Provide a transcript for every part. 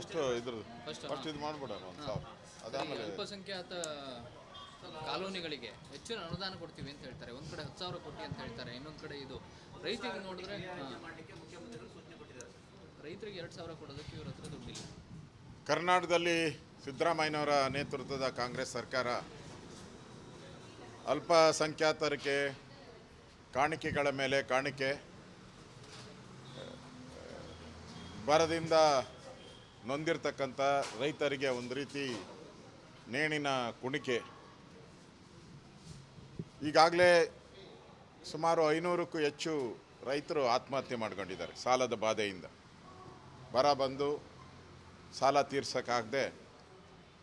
First ಇದ್ರದ್ದು. First, first ಇದು ಮಾಡ್ಬಿಡ ಒಂದು ಸಾವಿರ. ಅದಾದ್ಮೇಲೆ ಅಲ್ಪಸಂಖ್ಯಾತ ಕಾಲೋನಿಗಳಿಗೆ ಹೆಚ್ಚಿನ ಅನುದಾನ ಕೊಡ್ತೀವಿ ಅಂತ ಹೇಳ್ತಾರೆ. ಒಂದ್ ಕಡೆ ಹತ್ತು ಸಾವಿರ ಕೋಟಿ ಅಂತ ಹೇಳ್ತಾರೆ. ಇನ್ನೊಂದ್ ಕಡೆ ಇದು ರೈತರಿಗೆ ನೋಡಿದ್ರೆ. ರೈತರಿಗೆ ಎರಡ್ ಸಾವಿರ ಕೊಡೋದಕ್ಕೆ ಇವ್ರ ಹತ್ರ ದುಡ್ಡಿಲ್ಲ. ಕರ್ನಾಟಕದಲ್ಲಿ ಸಿದ್ದರಾಮಯ್ಯನವರ ನೇತೃತ್ವದ ಕಾಂಗ್ರೆಸ್ ಸರ್ಕಾರ ಅಲ್ಪಸಂಖ್ಯಾತರಿಗೆ ಕಾಣಿಕೆಗಳ ಮೇಲೆ ಕಾಣಿಕೆ ಬರದಿಂದ ನೊಂದಿರ್ತಕ್ಕಂಥ ರೈತರಿಗೆ ಒಂದು ರೀತಿ ನೇಣಿನ ಕುಣಿಕೆ. ಈಗಾಗಲೇ ಸುಮಾರು ಐನೂರಕ್ಕೂ ಹೆಚ್ಚು ರೈತರು ಆತ್ಮಹತ್ಯೆ ಮಾಡ್ಕೊಂಡಿದ್ದಾರೆ ಸಾಲದ ಬಾಧೆಯಿಂದ. ಬರ ಬಂದು ಸಾಲ ತೀರ್ಸೋಕ್ಕಾಗದೆ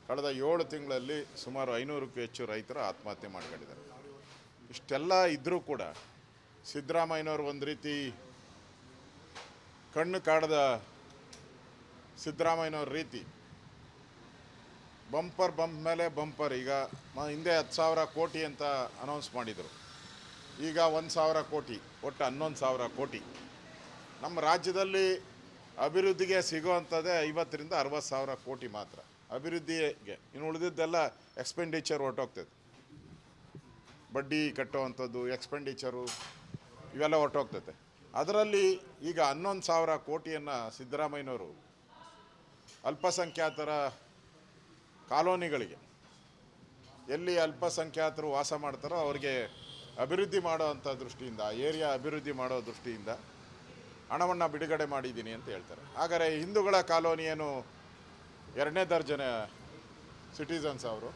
ಕಳೆದ ಏಳು ತಿಂಗಳಲ್ಲಿ ಸುಮಾರು ಐನೂರಕ್ಕೂ ಹೆಚ್ಚು ರೈತರು ಆತ್ಮಹತ್ಯೆ ಮಾಡ್ಕೊಂಡಿದ್ದಾರೆ. ಇಷ್ಟೆಲ್ಲ ಇದ್ದರೂ ಕೂಡ ಸಿದ್ದರಾಮಯ್ಯನವರು ಒಂದು ರೀತಿ ಕಣ್ಣು ಕಾಡದ ಸಿದ್ದರಾಮಯ್ಯನವ್ರ ರೀತಿ. ಬಂಪರ್ ಬಂಪ್ ಮೇಲೆ ಬಂಪರ್. ಈಗ ಹಿಂದೆ ಹತ್ತು ಸಾವಿರ ಕೋಟಿ ಅಂತ ಅನೌನ್ಸ್ ಮಾಡಿದರು. ಈಗ ಒಂದು ಸಾವಿರ ಕೋಟಿ, ಒಟ್ಟು ಹನ್ನೊಂದು ಸಾವಿರ ಕೋಟಿ. ನಮ್ಮ ರಾಜ್ಯದಲ್ಲಿ ಅಭಿವೃದ್ಧಿಗೆ ಸಿಗೋವಂಥದ್ದೇ ಐವತ್ತರಿಂದ ಅರವತ್ತು ಸಾವಿರ ಕೋಟಿ ಮಾತ್ರ. ಅಭಿವೃದ್ಧಿಗೆ, ಇನ್ನು ಉಳಿದಿದ್ದೆಲ್ಲ ಎಕ್ಸ್ಪೆಂಡಿಚರ್ ಹೊರಟೋಗ್ತದೆ. ಬಡ್ಡಿ ಕಟ್ಟುವಂಥದ್ದು ಎಕ್ಸ್ಪೆಂಡಿಚರು ಇವೆಲ್ಲ ಹೊರಟೋಗ್ತದೆ. ಅದರಲ್ಲಿ ಈಗ ಹನ್ನೊಂದು ಸಾವಿರ ಕೋಟಿಯನ್ನು ಸಿದ್ದರಾಮಯ್ಯನವರು ಅಲ್ಪಸಂಖ್ಯಾತರ ಕಾಲೋನಿಗಳಿಗೆ ಎಲ್ಲಿ ಅಲ್ಪಸಂಖ್ಯಾತರು ವಾಸ ಮಾಡ್ತಾರೋ ಅವ್ರಿಗೆ ಅಭಿವೃದ್ಧಿ ಮಾಡೋವಂಥ ದೃಷ್ಟಿಯಿಂದ ಏರಿಯಾ ಅಭಿವೃದ್ಧಿ ಮಾಡೋ ದೃಷ್ಟಿಯಿಂದ ಹಣವನ್ನು ಬಿಡುಗಡೆ ಮಾಡಿದ್ದೀನಿ ಅಂತ ಹೇಳ್ತಾರೆ. ಹಾಗಾದರೆ ಹಿಂದೂಗಳ ಕಾಲೋನಿಯೇನು ಎರಡನೇ ದರ್ಜನ ಸಿಟಿಸನ್ಸ್ ಅವರು,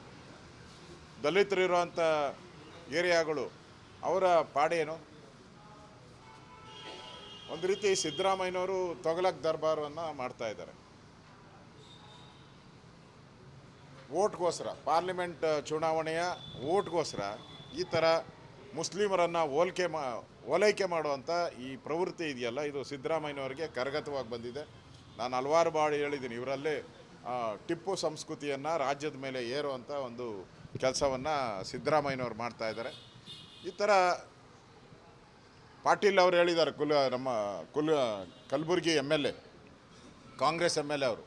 ದಲಿತರು ಇರುವಂಥ ಏರಿಯಾಗಳು ಅವರ ಪಾಡೇನು ಒಂದು ರೀತಿ ಸಿದ್ದರಾಮಯ್ಯನವರು ತೊಗಲಕ್ ದರ್ಬಾರವನ್ನು ಮಾಡ್ತಾ ಇದ್ದಾರೆ. ಓಟ್ಗೋಸ್ಕರ ಪಾರ್ಲಿಮೆಂಟ್ ಚುನಾವಣೆಯ ಓಟ್ಗೋಸ್ಕರ ಈ ಥರ ಮುಸ್ಲಿಮರನ್ನು ಹೋಲ್ಕೆ ಮಾ, ಓಲೈಕೆ ಮಾಡುವಂಥ ಈ ಪ್ರವೃತ್ತಿ ಇದೆಯಲ್ಲ, ಇದು ಸಿದ್ದರಾಮಯ್ಯನವರಿಗೆ ಕರಗತವಾಗಿ ಬಂದಿದೆ. ನಾನು ಹಲವಾರು ಬಾಳು ಹೇಳಿದ್ದೀನಿ, ಇವರಲ್ಲಿ ಟಿಪ್ಪು ಸಂಸ್ಕೃತಿಯನ್ನು ರಾಜ್ಯದ ಮೇಲೆ ಏರುವಂಥ ಒಂದು ಕೆಲಸವನ್ನು ಸಿದ್ದರಾಮಯ್ಯನವರು ಮಾಡ್ತಾ ಇದ್ದಾರೆ. ಈ ಥರ ಪಾಟೀಲ್ ಅವರು ಹೇಳಿದ್ದಾರೆ, ಕುಲ, ನಮ್ಮ ಕುಲ, Kalaburagi M L A, Congress M L A ಅವರು.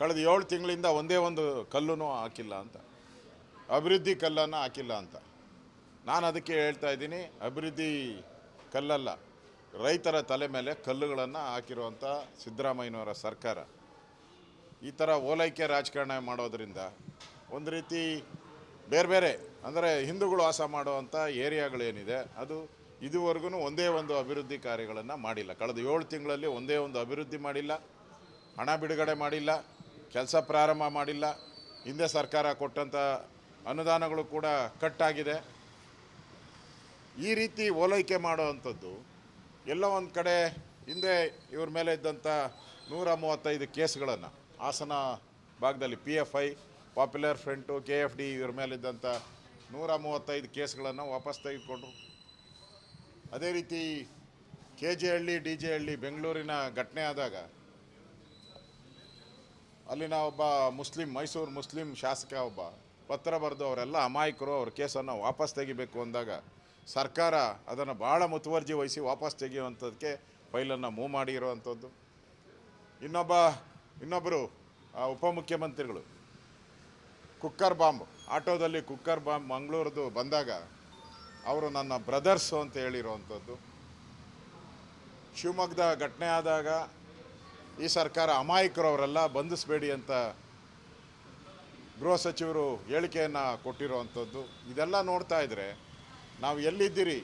ಕಳೆದ ಏಳು ತಿಂಗಳಿಂದ ಒಂದೇ ಒಂದು ಕಲ್ಲೂ ಹಾಕಿಲ್ಲ ಅಂತ. ಅಭಿವೃದ್ಧಿ ಕಲ್ಲನ್ನು ಹಾಕಿಲ್ಲ ಅಂತ. ನಾನು ಅದಕ್ಕೆ ಹೇಳ್ತಾ ಇದ್ದೀನಿ, ಅಭಿವೃದ್ಧಿ ಕಲ್ಲಲ್ಲ, ರೈತರ ತಲೆ ಮೇಲೆ ಕಲ್ಲುಗಳನ್ನು ಹಾಕಿರುವಂಥ ಸಿದ್ದರಾಮಯ್ಯನವರ ಸರ್ಕಾರ. ಈ ಥರ ಓಲೈಕೆ ರಾಜಕಾರಣ ಮಾಡೋದರಿಂದ ಒಂದು ರೀತಿ ಬೇರೆ ಬೇರೆ, ಅಂದರೆ ಹಿಂದೂಗಳು ವಾಸ ಮಾಡುವಂಥ ಏರಿಯಾಗಳೇನಿದೆ, ಅದು ಇದುವರೆಗೂ ಒಂದೇ ಒಂದು ಅಭಿವೃದ್ಧಿ ಕಾರ್ಯಗಳನ್ನು ಮಾಡಿಲ್ಲ. ಕಳೆದ ಏಳು ತಿಂಗಳಲ್ಲಿ ಒಂದೇ ಒಂದು ಅಭಿವೃದ್ಧಿ ಮಾಡಿಲ್ಲ, ಹಣ ಬಿಡುಗಡೆ ಮಾಡಿಲ್ಲ ಕೆಲಸ ಪ್ರಾರಂಭ ಮಾಡಿಲ್ಲ. ಹಿಂದೆ ಸರ್ಕಾರ ಕೊಟ್ಟಂಥ ಅನುದಾನಗಳು ಕೂಡ ಕಟ್ಟಾಗಿದೆ. ಈ ರೀತಿ ಓಲೈಕೆ ಮಾಡುವಂಥದ್ದು ಎಲ್ಲ ಒಂದು ಕಡೆ ಹಿಂದೆ ಇವ್ರ ಮೇಲೆ ಇದ್ದಂಥ ನೂರ ಮೂವತ್ತೈದು ಕೇಸ್ಗಳನ್ನು, ಹಾಸನ ಭಾಗದಲ್ಲಿ P F I popular front K F D ಇವ್ರ ಮೇಲಿದ್ದಂಥ ನೂರ ಮೂವತ್ತೈದು ಕೇಸ್ಗಳನ್ನು ವಾಪಸ್ ತೆಗೆದುಕೊಂಡ್ರು. ಅದೇ ರೀತಿ K J Halli D J Halli ಬೆಂಗಳೂರಿನ ಘಟನೆ ಆದಾಗ ಅಲ್ಲಿನ ಒಬ್ಬ ಮುಸ್ಲಿಂ, ಮೈಸೂರು ಮುಸ್ಲಿಂ ಶಾಸಕ ಒಬ್ಬ, ಪತ್ರ ಬರೆದು ಅವರೆಲ್ಲ ಅಮಾಯಕರು, ಅವ್ರ ಕೇಸನ್ನು ವಾಪಸ್ ತೆಗಿಬೇಕು ಅಂದಾಗ ಸರ್ಕಾರ ಅದನ್ನು ಭಾಳ ಮುತುವರ್ಜಿ ವಹಿಸಿ ವಾಪಸ್ ತೆಗೆಯುವಂಥದ್ದಕ್ಕೆ ಫೈಲನ್ನು ಮೂವ್ ಮಾಡಿರುವಂಥದ್ದು ಇನ್ನೊಬ್ಬ, ಇನ್ನೊಬ್ಬರು ಉಪಮುಖ್ಯಮಂತ್ರಿಗಳು. ಕುಕ್ಕರ್ ಬಾಂಬ್, ಆಟೋದಲ್ಲಿ ಕುಕ್ಕರ್ ಬಾಂಬ್ ಮಂಗಳೂರದು ಬಂದಾಗ ಅವರು ನನ್ನ ಬ್ರದರ್ಸು ಅಂತ ಹೇಳಿರುವಂಥದ್ದು. ಶಿವಮೊಗ್ಗದ ಘಟನೆ ಆದಾಗ ಈ ಸರ್ಕಾರ ಅಮಾಯಕರು ಅವರೆಲ್ಲ ಬಂಧಿಸಬೇಡಿ ಅಂತ ಗೃಹ ಸಚಿವರು ಹೇಳಿಕೆಯನ್ನು ಕೊಟ್ಟಿರುವಂಥದ್ದು. ಇದೆಲ್ಲ ನೋಡ್ತಾ ಇದ್ದರೆ ನಾವು ಎಲ್ಲಿದ್ದೀರಿ?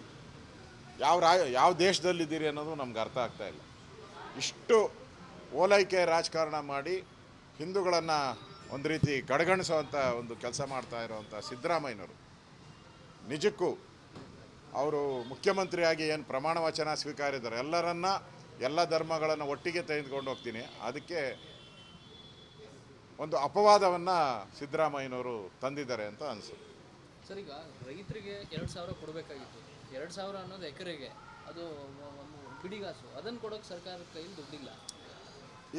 ಯಾವ ರಾ ಯಾವ ದೇಶದಲ್ಲಿದ್ದೀರಿ ಅನ್ನೋದು ನಮ್ಗೆ ಅರ್ಥ ಆಗ್ತಾ ಇಲ್ಲ. ಇಷ್ಟು ಓಲೈಕೆ ರಾಜಕಾರಣ ಮಾಡಿ ಹಿಂದೂಗಳನ್ನು ಒಂದು ರೀತಿ ಕಡೆಗಣಿಸುವಂಥ ಒಂದು ಕೆಲಸ ಮಾಡ್ತಾ ಇರುವಂಥ ಸಿದ್ದರಾಮಯ್ಯನವರು. ನಿಜಕ್ಕೂ ಅವರು ಮುಖ್ಯಮಂತ್ರಿಯಾಗಿ ಏನು ಪ್ರಮಾಣ ವಚನ ಸ್ವೀಕಾರಿದ್ದಾರೆ? ಎಲ್ಲರನ್ನ ಎಲ್ಲ ಧರ್ಮಗಳನ್ನು ಒಟ್ಟಿಗೆ ತೆಗೆದುಕೊಂಡು ಹೋಗ್ತೀನಿ. ಅದಕ್ಕೆ ಒಂದು ಅಪವಾದವನ್ನು ಸಿದ್ದರಾಮಯ್ಯನವರು ತಂದಿದ್ದಾರೆ ಅಂತ ಅನಿಸುತ್ತೆ. ಸರ್ ಈಗ ರೈತರಿಗೆ ಎರಡು ಸಾವಿರ ಕೊಡಬೇಕಾಗಿತ್ತು. ಎರಡು ಸಾವಿರ ಅನ್ನೋದು ಎಕರೆಗೆ ಅದು ಒಂದು ಬಿಡಿಗಾಸು. ಅದನ್ನು ಕೊಡೋಕೆ ಸರ್ಕಾರ ಕೈಯಲ್ಲಿ ದುಡ್ಡಿಲ್ಲ.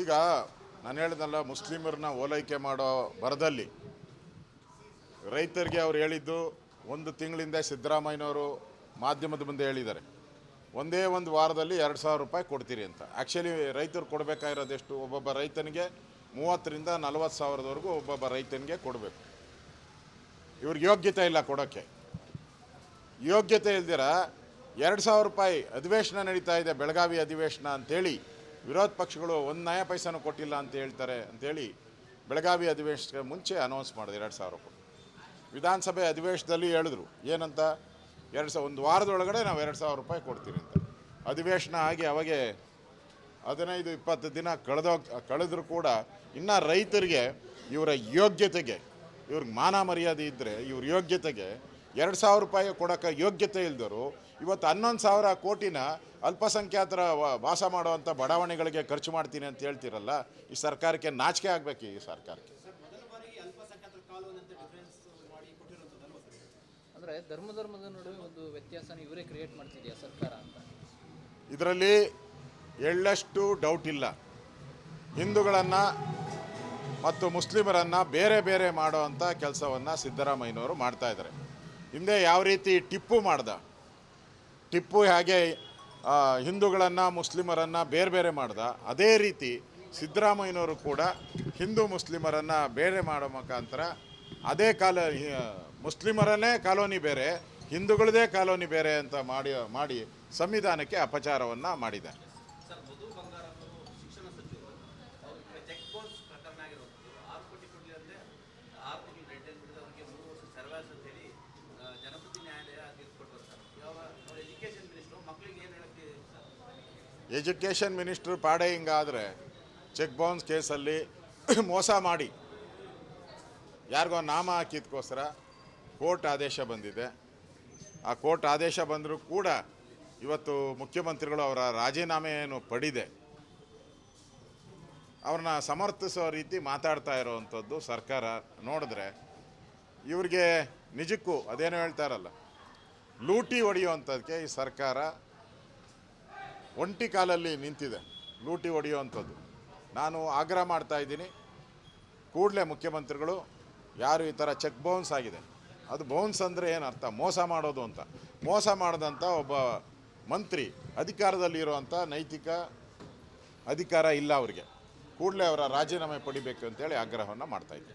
ಈಗ ನಾನು ಹೇಳಿದ್ನಲ್ಲ ಮುಸ್ಲಿಮರನ್ನ ಓಲೈಕೆ ಮಾಡೋ ಬರದಲ್ಲಿ ರೈತರಿಗೆ ಅವ್ರು ಹೇಳಿದ್ದು ಒಂದು ತಿಂಗಳಿಂದ ಸಿದ್ದರಾಮಯ್ಯನವರು ಮಾಧ್ಯಮದ ಮುಂದೆ ಹೇಳಿದ್ದಾರೆ. ಒಂದೇ ಒಂದು ವಾರದಲ್ಲಿ ಎರಡು ಸಾವಿರ ರೂಪಾಯಿ ಕೊಡ್ತೀರಿ ಅಂತ. ಆ್ಯಕ್ಚುಲಿ ರೈತರು ಕೊಡಬೇಕಾಗಿರೋದು ಎಷ್ಟು ಒಬ್ಬೊಬ್ಬ ರೈತನಿಗೆ ಮೂವತ್ತರಿಂದ ನಲವತ್ತು ಸಾವಿರದವರೆಗೂ ಒಬ್ಬೊಬ್ಬ ರೈತನಿಗೆ ಕೊಡಬೇಕು. ಇವ್ರಿಗೆ ಯೋಗ್ಯತೆ ಇಲ್ಲ ಕೊಡೋಕ್ಕೆ. ಯೋಗ್ಯತೆ ಇಲ್ದಿರ ಎರಡು ಸಾವಿರ ರೂಪಾಯಿ ಅಧಿವೇಶನ ನಡೀತಾ ಇದೆ, ಬೆಳಗಾವಿ ಅಧಿವೇಶನ ಅಂತೇಳಿ. ವಿರೋಧ ಪಕ್ಷಗಳು ಒಂದು ನಯ ಪೈಸಾನು ಕೊಟ್ಟಿಲ್ಲ ಅಂತ ಹೇಳ್ತಾರೆ ಅಂತೇಳಿ ಬೆಳಗಾವಿ ಅಧಿವೇಶನಕ್ಕೆ ಮುಂಚೆ ಅನೌನ್ಸ್ ಮಾಡಿದೆ ಎರಡು ಸಾವಿರ ರೂಪಾಯಿ. ವಿಧಾನಸಭೆ ಅಧಿವೇಶನದಲ್ಲಿ ಹೇಳಿದ್ರು. ಏನಂತ? ಎರಡು ಸಾವಿರ ಒಂದು ವಾರದೊಳಗಡೆ ನಾವು ಎರಡು ಸಾವಿರ ರೂಪಾಯಿ ಕೊಡ್ತೀವಿ ಅಂತ. ಅಧಿವೇಶನ ಆಗಿ ಅವಾಗೆ ಹದಿನೈದು, ಇಪ್ಪತ್ತು ದಿನ ಕಳೆದೋಗ್ ಕಳೆದರೂ ಕೂಡ ಇನ್ನು ರೈತರಿಗೆ ಇವರ ಯೋಗ್ಯತೆಗೆ, ಇವ್ರಿಗೆ ಮಾನ ಮರ್ಯಾದೆ ಇದ್ದರೆ ಇವ್ರ ಯೋಗ್ಯತೆಗೆ ಎರಡು ಸಾವಿರ ರೂಪಾಯಿ ಕೊಡೋಕ್ಕೆ ಯೋಗ್ಯತೆ ಇಲ್ದರು, ಇವತ್ತು ಹನ್ನೊಂದು ಸಾವಿರ ಕೋಟಿನ ಅಲ್ಪಸಂಖ್ಯಾತರ ವಾಸ ಮಾಡುವಂಥ ಬಡಾವಣೆಗಳಿಗೆ ಖರ್ಚು ಮಾಡ್ತೀನಿ ಅಂತ ಹೇಳ್ತೀರಲ್ಲ, ಈ ಸರ್ಕಾರಕ್ಕೆ ನಾಚಿಕೆ ಆಗಬೇಕು ಈ ಸರ್ಕಾರಕ್ಕೆ. ಅಂದರೆ ಧರ್ಮ ಧರ್ಮದ ನಡುವೆ ಒಂದು ವ್ಯತ್ಯಾಸನ ಇವರೇ ಕ್ರಿಯೇಟ್ ಮಾಡ್ತಿದೆಯಾ ಸರ್ಕಾರ ಅಂತ? ಇದರಲ್ಲಿ ಎಳ್ಳಷ್ಟು ಡೌಟ್ ಇಲ್ಲ. ಹಿಂದೂಗಳನ್ನ ಮತ್ತು ಮುಸ್ಲಿಮರನ್ನು ಬೇರೆ ಬೇರೆ ಮಾಡುವಂಥ ಕೆಲಸವನ್ನು ಸಿದ್ದರಾಮಯ್ಯನವರು ಮಾಡ್ತಾ ಇದ್ದಾರೆ. ಹಿಂದೆ ಯಾವ ರೀತಿ ಟಿಪ್ಪು ಮಾಡ್ದ? ಟಿಪ್ಪು ಹಾಗೆ ಹಿಂದೂಗಳನ್ನು, ಮುಸ್ಲಿಮರನ್ನು ಬೇರೆ ಬೇರೆ ಮಾಡ್ದ? ಅದೇ ರೀತಿ ಸಿದ್ದರಾಮಯ್ಯನವರು ಕೂಡ ಹಿಂದೂ ಮುಸ್ಲಿಮರನ್ನು ಬೇರೆ ಮಾಡೋ ಮುಖಾಂತರ ಅದೇ ಕಾಲ ಮುಸ್ಲಿಮರನ್ನೇ ಕಾಲೋನಿ ಬೇರೆ ಹಿಂದೂಗಳದೇ ಕಾಲೋನಿ ಬೇರೆ ಅಂತ ಮಾಡಿ ಮಾಡಿ ಸಂವಿಧಾನಕ್ಕೆ ಅಪಚಾರವನ್ನು ಮಾಡಿದೆ. ಎಜುಕೇಷನ್ ಮಿನಿಸ್ಟ್ರ್ ಪಾಡೆ ಹಿಂಗಾದರೆ ಚೆಕ್ ಬೌನ್ಸ್ ಕೇಸಲ್ಲಿ ಮೋಸ ಮಾಡಿ. ಯಾರಿಗೋ ನಾಮ ಹಾಕಿದ್ಕೋಸ್ಕರ ಕೋರ್ಟ್ ಆದೇಶ ಬಂದಿದೆ. ಆ ಕೋರ್ಟ್ ಆದೇಶ ಬಂದರೂ ಕೂಡ ಇವತ್ತು ಮುಖ್ಯಮಂತ್ರಿಗಳು ಅವರ ರಾಜೀನಾಮೆ ಏನು ಪಡಿದೆ. ಅವ್ರನ್ನ ಸಮರ್ಥಿಸೋ ರೀತಿ ಮಾತಾಡ್ತಾ ಇರೋವಂಥದ್ದು ಸರ್ಕಾರ. ನೋಡಿದ್ರೆ ಇವ್ರಿಗೆ ನಿಜಕ್ಕೂ ಅದೇನೋ ಹೇಳ್ತಾರಲ್ಲ ಲೂಟಿ ಹೊಡೆಯುವಂಥದ್ದಕ್ಕೆ ಈ ಸರ್ಕಾರ ಒಂಟಿ ಕಾಲಲ್ಲಿ ನಿಂತಿದೆ, ಲೂಟಿ ಹೊಡೆಯುವಂಥದ್ದು. ನಾನು ಆಗ್ರಹ ಮಾಡ್ತಾ ಇದ್ದೀನಿ, ಕೂಡಲೇ ಮುಖ್ಯಮಂತ್ರಿಗಳು ಯಾರು ಈ ಥರ ಚೆಕ್ ಬೌನ್ಸ್ ಆಗಿದೆ? ಅದು ಬೌನ್ಸ್ ಅಂದರೆ ಏನು ಅರ್ಥ? ಮೋಸ ಮಾಡೋದು ಅಂತ. ಮೋಸ ಮಾಡಿದಂಥ ಒಬ್ಬ ಮಂತ್ರಿ ಅಧಿಕಾರದಲ್ಲಿರುವಂಥ ನೈತಿಕ ಅಧಿಕಾರ ಇಲ್ಲ ಅವರಿಗೆ. ಕೂಡಲೇ ಅವರ ರಾಜೀನಾಮೆ ಪಡಿಬೇಕು ಅಂತೇಳಿ ಆಗ್ರಹವನ್ನು ಮಾಡ್ತಾಯಿದ್ದೆ